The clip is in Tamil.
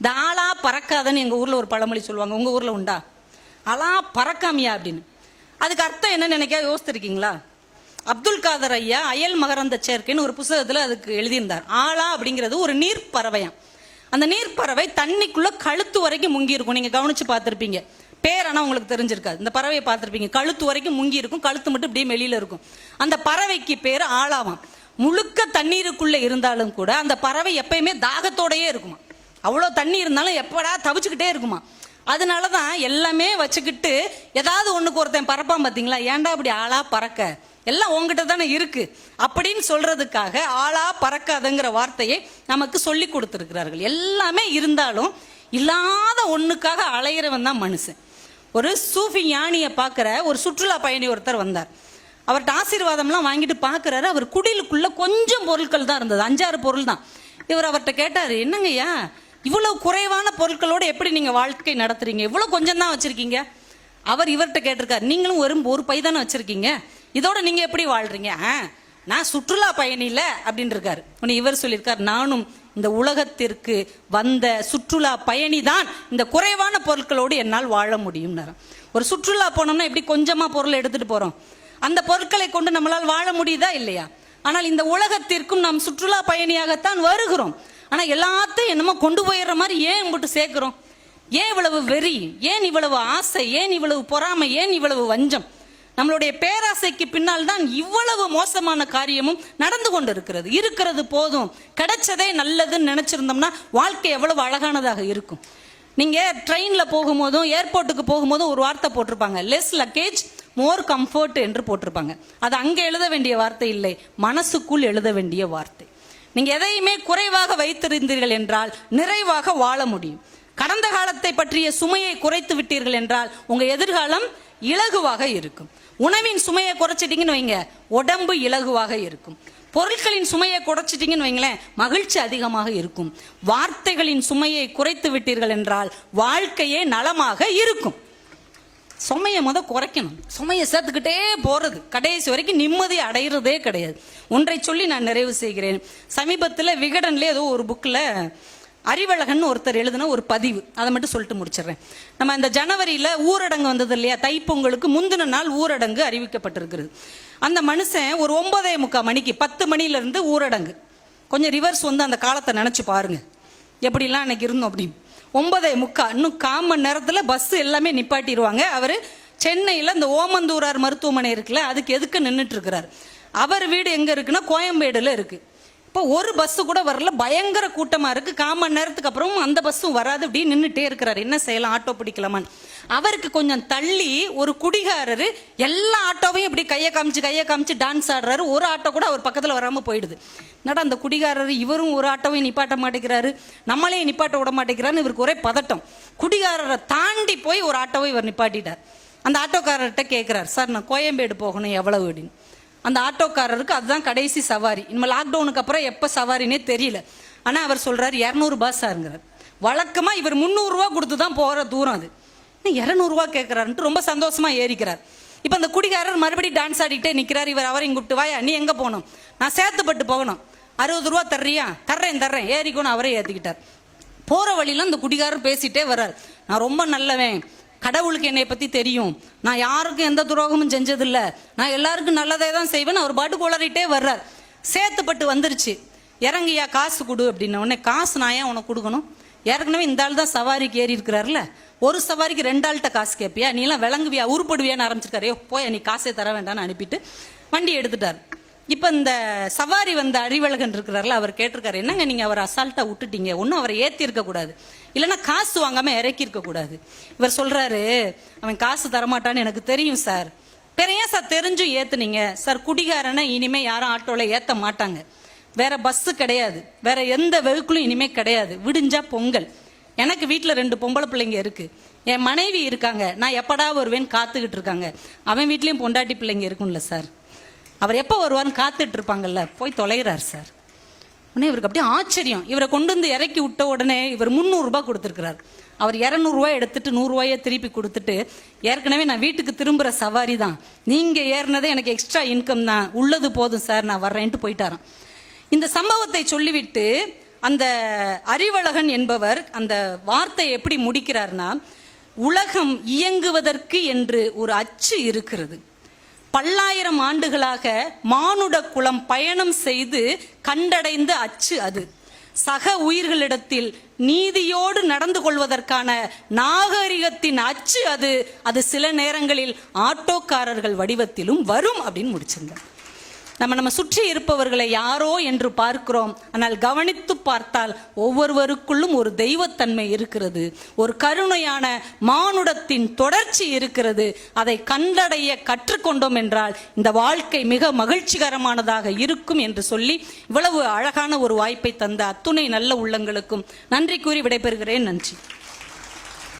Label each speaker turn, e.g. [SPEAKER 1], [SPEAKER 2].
[SPEAKER 1] இந்த ஆளா பறக்காதன்னு எங்கள் ஊரில் ஒரு பழமொழி சொல்லுவாங்க. உங்கள் ஊரில் உண்டா? ஆளா பறக்காமியா அப்படின்னு. அதுக்கு அர்த்தம் என்ன நினைக்கா யோசிச்சிருக்கீங்களா அப்துல் காதர் ஐயா அயல் மகரந்த சேர்க்கைன்னு ஒரு புத்தகத்தில் அதுக்கு எழுதியிருந்தார். ஆளா அப்படிங்கிறது ஒரு நீர் பறவையாம் அந்த நீர் பறவை தண்ணிக்குள்ள கழுத்து வரைக்கும் முங்கி இருக்கும் நீங்கள் கவனிச்சு பார்த்துருப்பீங்க. பேர் உங்களுக்கு தெரிஞ்சிருக்காது. இந்த பறவையை பார்த்துருப்பீங்க. கழுத்து வரைக்கும் முங்கி இருக்கும் கழுத்து மட்டும் இப்படியே வெளியில இருக்கும். அந்த பறவைக்கு பேர் ஆளாவாம். முழுக்க தண்ணீருக்குள்ள இருந்தாலும் கூட அந்த பறவை எப்பயுமே தாகத்தோடயே இருக்குமா அவ்வளோ தண்ணி இருந்தாலும் எப்படா தவிச்சுக்கிட்டே இருக்குமா? அதனால தான் எல்லாமே வச்சுக்கிட்டு ஏதாவது ஒன்றுக்கு ஒருத்தன் பறப்பான் பார்த்தீங்களா ஏன்டா அப்படி ஆளா பறக்க? எல்லாம் உங்ககிட்ட தானே இருக்கு. அப்படின்னு சொல்றதுக்காக ஆளா பறக்காதுங்கிற வார்த்தையை நமக்கு சொல்லி கொடுத்துருக்கிறார்கள். எல்லாமே இருந்தாலும் இல்லாத ஒண்ணுக்காக அலையிறவன் தான் மனுஷன். ஒரு சூஃபி ஞானியை பார்க்குற ஒரு சுற்றுலா பயணி ஒருத்தர் வந்தார். அவர்கிட்ட ஆசீர்வாதம்லாம் வாங்கிட்டு பார்க்குறாரு. அவர் குடிலுக்குள்ள கொஞ்சம் பொருட்கள் தான் இருந்தது. அஞ்சாறு பொருள் தான். இவர் அவர்கிட்ட கேட்டார் என்னங்கய்யா? இவ்வளவு குறைவான பொருட்களோடு எப்படி நீங்கள் வாழ்க்கை நடத்துறீங்க? இவ்வளோ கொஞ்சம் தான் வச்சுருக்கீங்க. அவர் இவர்கிட்ட கேட்டிருக்காரு. நீங்களும் ஒரு ஒரு பை தானே வச்சுருக்கீங்க? இதோட நீங்கள் எப்படி வாழ்கிறீங்க "ஆ, நான் சுற்றுலா பயணியில் அப்படின்னு இருக்காரு உன்னை இவர் சொல்லியிருக்கார். நானும் இந்த உலகத்திற்கு வந்த சுற்றுலா பயணி தான் இந்த குறைவான பொருட்களோடு என்னால் வாழ முடியும்னாரு. ஒரு சுற்றுலா போனோம்னா எப்படி கொஞ்சமாக பொருள் எடுத்துகிட்டு போகிறோம் அந்த பொருட்களை கொண்டு நம்மளால் வாழ முடியுதா இல்லையா? ஆனால் இந்த உலகத்திற்கும் நாம் சுற்றுலா பயணியாகத்தான் வருகிறோம். ஆனால் எல்லாத்தையும் என்னமோ கொண்டு போயிடுற மாதிரி ஏன் உங்கள்கிட்ட சேர்க்குறோம்? ஏன் இவ்வளவு வெறி? ஏன் இவ்வளவு ஆசை? ஏன் இவ்வளவு பொறாமை? ஏன் இவ்வளவு வஞ்சம்? நம்மளுடைய பேராசைக்கு பின்னால் தான் இவ்வளவு மோசமான காரியமும் நடந்து கொண்டு இருக்கிறது இருக்கிறது போதும். கிடைச்சதே நல்லதுன்னு நினைச்சிருந்தோம்னா வாழ்க்கை எவ்வளவு அழகானதாக இருக்கும். நீங்கள் ட்ரெயினில் போகும்போதும் ஏர்போர்ட்டுக்கு போகும்போதும் ஒரு வார்த்தை போட்டிருப்பாங்க. லெஸ் லக்கேஜ் மோர் கம்ஃபர்ட் என்று போட்டிருப்பாங்க. அது அங்கே எழுத வேண்டிய வார்த்தை இல்லை. மனசுக்குள் எழுத வேண்டிய வார்த்தை. நீங்கள் எதையுமே குறைவாக வைத்திருந்தீர்கள் என்றால் நிறைவாக வாழ முடியும். கடந்த காலத்தை பற்றிய சுமையை குறைத்து விட்டீர்கள் என்றால் உங்கள் எதிர்காலம் இலகுவாக இருக்கும். உணவின் சுமையை குறைச்சிட்டீங்கன்னு வைங்க உடம்பு இலகுவாக இருக்கும். பொருட்களின் சுமையை குறைச்சிட்டீங்கன்னு வைங்களேன் மகிழ்ச்சி அதிகமாக இருக்கும். வார்த்தைகளின் சுமையை குறைத்து விட்டீர்கள் என்றால் வாழ்க்கையே நலமாக இருக்கும். சுமையை முத குறைக்கணும். சுமையை சேர்த்துக்கிட்டே போகிறது கடைசி வரைக்கும் நிம்மதி அடையிறதே கிடையாது. ஒன்றை சொல்லி நான் நிறைவு செய்கிறேன். சமீபத்தில் விகடனில் ஏதோ ஒரு புக்கில் அறிவழகன் ஒருத்தர் எழுதின ஒரு பதிவு. அதை மட்டும் சொல்லிட்டு முடிச்சிடுறேன். நம்ம இந்த ஜனவரியில் ஊரடங்கு வந்தது இல்லையா? தைப்பொங்கலுக்கு முந்தின நாள் ஊரடங்கு அறிவிக்கப்பட்டிருக்கிறது. அந்த மனுஷன் ஒரு ஒன்பதே முக்கால் மணிக்கு பத்து மணிலேருந்து ஊரடங்கு. கொஞ்சம் ரிவர்ஸ் வந்து அந்த காலத்தை நினச்சி பாருங்கள் எப்படிலாம் அன்னைக்கு இருந்தோம் அப்படின்னு. ஒன்பதே முக்கா இன்னும் கால் மணி நேரத்தில் பஸ் எல்லாமே நிப்பாட்டிடுவாங்க. அவர் சென்னையில் இந்த ஓமந்தூரார் மருத்துவமனை இருக்குல்ல அதுக்கு எதுக்கு நின்றுட்டுருக்கிறார் அவர் வீடு எங்கே இருக்குன்னா கோயம்பேடில் இருக்குது இப்போ ஒரு பஸ்ஸு கூட வரல. பயங்கர கூட்டமாக இருக்கு. கால் மணி நேரத்துக்கு அப்புறம் அந்த பஸ்ஸும் வராது அப்படின்னு நின்றுட்டே இருக்கிறார். என்ன செய்யலாம்? ஆட்டோ பிடிக்கலாமான்னு. அவருக்கு கொஞ்சம் தள்ளி ஒரு குடிகாரரு எல்லா ஆட்டோவையும் இப்படி கையை காமிச்சு கையை காமிச்சு டான்ஸ் ஆடுறாரு. ஒரு ஆட்டோ கூட அவர் பக்கத்தில் வராமல் போயிடுது. என்னடா அந்த குடிகாரர்? இவரும் ஒரு ஆட்டோவையும் நிப்பாட்ட மாட்டேங்கிறாரு. நம்மளையும் நிப்பாட்ட விட மாட்டேங்கிறான்னு இவருக்கு ஒரே பதட்டம். குடிகாரரை தாண்டி போய் ஒரு ஆட்டோவை இவர் நிப்பாட்டிட்டார். அந்த ஆட்டோக்காரர்கிட்ட கேட்குறாரு சார் நான் கோயம்பேடு போகணும் எவ்வளவு? அப்படின்னு. அந்த ஆட்டோக்காரருக்கு அதுதான் கடைசி சவாரி. இனிமேல் லாக்டவுனுக்கு அப்புறம் எப்போ சவாரினே தெரியல. ஆனால் அவர் சொல்கிறார் இரநூறுபா சாருங்கிறார் வழக்கமாக இவர் முந்நூறுரூவா கொடுத்து தான் போகிற தூரம் அது. இரநூறுவா கேட்குறாருன்ட்டு ரொம்ப சந்தோஷமாக ஏறிக்கிறார். இப்போ அந்த குடிகாரர் மறுபடியும் டான்ஸ் ஆடிக்கிட்டே நிற்கிறார் இவர் அவரையும் கூப்பிட்டு வாயா நீ எங்கே போகணும்? நான் சேர்த்துப்பட்டு போகணும். அறுபது ரூபா தர்றியா? தர்றேன் தர்றேன். ஏறிக்கணும் அவரே ஏற்றிக்கிட்டார் போகிற வழியில் அந்த குடிகாரர் பேசிகிட்டே வர்றார். நான் ரொம்ப நல்லவேன். கடவுளுக்கு என்னை பற்றி தெரியும். நான் யாருக்கும் எந்த துரோகமும் செஞ்சதில்லை. நான் எல்லாருக்கும் நல்லதே தான் செய்வேன் அவர் பாட்டு குளறிட்டே வர்றார். சேர்த்துப்பட்டு வந்துருச்சு. இறங்கியா காசு கொடு அப்படின்ன உடனே காசு நான் ஏன் உனக்கு கொடுக்கணும்? ஏற்கனவே இந்த ஆள் தான் சவாரிக்கு ஏறி இருக்கிறாருல. ஒரு சவாரிக்கு ரெண்டு ஆள்கிட்ட காசு கேட்பியா நீ எல்லாம் விளங்குவியா? உருப்படுவியான்னு ஆரம்பிச்சிருக்காரு. போய் நீ காசே தர வேண்டாம்னு அனுப்பிட்டு வண்டி எடுத்துட்டார். இப்போ இந்த சவாரி வந்த அறிவழகன் இருக்கிறார்ல அவர் கேட்டிருக்காரு என்னங்க நீங்கள் அவர் அசால்ட்டாக விட்டுட்டீங்க? ஒன்றும் அவரை ஏற்றிருக்க கூடாது. இல்லைன்னா காசு வாங்காமல் இறக்கியிருக்க கூடாது. இவர் சொல்கிறாரு அவன் காசு தரமாட்டான்னு எனக்கு தெரியும் சார் வேற ஏன் சார் தெரிஞ்சும் ஏற்றுனீங்க சார் குடிகாரனை இனிமேல் யாரும் ஆட்டோவில் ஏற்ற மாட்டாங்க. வேற பஸ்ஸு கிடையாது. வேற எந்த வெஹிக்கிளும் இனிமே கிடையாது. விடிஞ்சா பொங்கல். எனக்கு வீட்டில் ரெண்டு பொம்பளை பிள்ளைங்க இருக்குது என் மனைவி இருக்காங்க. நான் எப்படா வருவேன் காத்துக்கிட்டு இருக்காங்க. அவன் வீட்லேயும் பொண்டாட்டி பிள்ளைங்க இருக்கும்ல சார் அவர் எப்போ வருவார்னு காத்துட்டு இருப்பாங்கல்ல போய் தொலைகிறார் சார். உடனே இவருக்கு அப்படியே ஆச்சரியம். இவரை கொண்டு வந்து இறக்கி விட்ட உடனே இவர் முந்நூறுரூபா கொடுத்துருக்கிறார். அவர் இரநூறுவா எடுத்துட்டு நூறுரூவாயை திருப்பி கொடுத்துட்டு ஏற்கனவே நான் வீட்டுக்கு திரும்புகிற சவாரி தான். நீங்கள் ஏறினதே எனக்கு எக்ஸ்ட்ரா இன்கம் தான். உள்ளது போதும் சார் நான் வர்றேன்ட்டு போயிட்டாராம். இந்த சம்பவத்தை சொல்லிவிட்டு அந்த அறிவழகன் என்பவர் அந்த வார்த்தை எப்படி முடிக்கிறார்னா உலகம் இயங்குவதற்கு என்று ஒரு அச்சு இருக்கிறது. பல்லாயிரம் ஆண்டுகளாக மானுட குலம் பயணம் செய்து கண்டடைந்த அச்சு அது. சக உயிர்களிடத்தில் நீதியோடு நடந்து கொள்வதற்கான நாகரிகத்தின் அச்சு அது. அது சில நேரங்களில் ஆட்டோக்காரர்கள் வடிவத்திலும் வரும் அப்படின்னு முடிச்சிருந்தார். நம்ம நம்ம சுற்றி இருப்பவர்களை யாரோ என்று பார்க்கிறோம். ஆனால் கவனித்து பார்த்தால் ஒவ்வொருவருக்குள்ளும் ஒரு தெய்வத்தன்மை இருக்கிறது. ஒரு கருணையான மானுடத்தின் தொடர்ச்சி இருக்கிறது. அதை கண்டடைய கற்றுக்கொண்டோம் என்றால் இந்த வாழ்க்கை மிக மகிழ்ச்சிகரமானதாக இருக்கும் என்று சொல்லி இவ்வளவு அழகான ஒரு வாய்ப்பை தந்த அத்துணை நல்ல உள்ளங்களுக்கும் நன்றி கூறி விடைபெறுகிறேன். நன்றி.